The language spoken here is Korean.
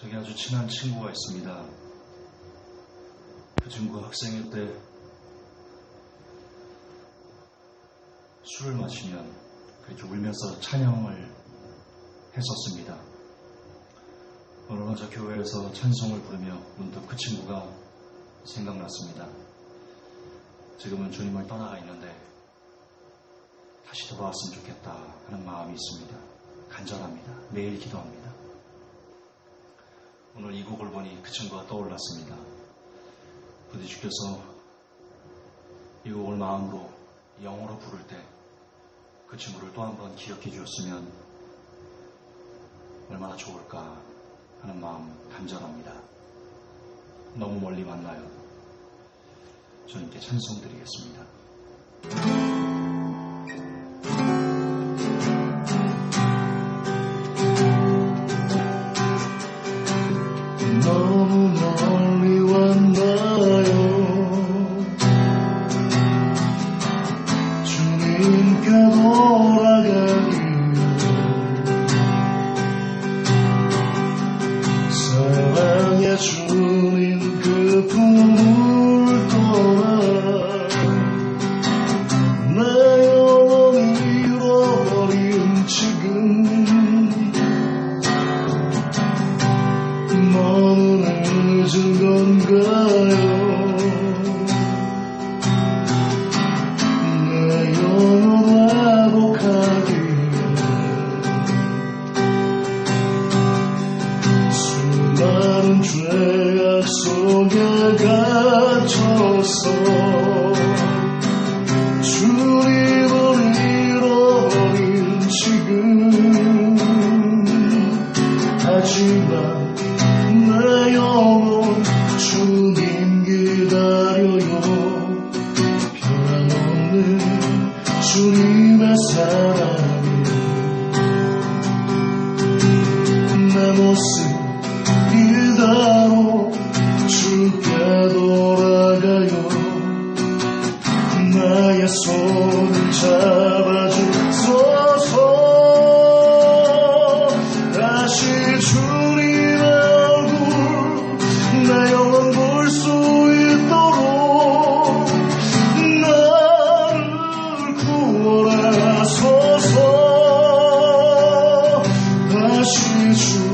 저기 아주 친한 친구가 있습니다. 그 친구가 학생일 때 술을 마시면 그렇게 울면서 찬양을 했었습니다. 어느 날 저 교회에서 찬송을 부르며 문득 그 친구가 생각났습니다. 지금은 주님을 떠나가 있는데 다시 돌아왔으면 좋겠다 하는 마음이 있습니다. 간절합니다. 매일 기도합니다. 오늘 이 곡을 보니 그 친구가 떠올랐습니다. 부디 주께서 이 곡을 마음으로 영어로 부를 때 그 친구를 또 한 번 기억해 주었으면 얼마나 좋을까 하는 마음 간절합니다. 너무 멀리 만나요. 주님께 찬송 드리겠습니다. 주님 그 품을 떠나 내 영혼이 잃어버린 지금 너는 늦은 건가요? 속에 갇혀서 주님을 잃어버린 지금. 하지만 내 영혼 주님 기다려요. 변함없는 주님의 사랑이 내 모습 나의 손을 잡아주소서. 다시 주님의 얼굴 내 영혼 볼 수 있도록 나를 구원하소서. 다시 주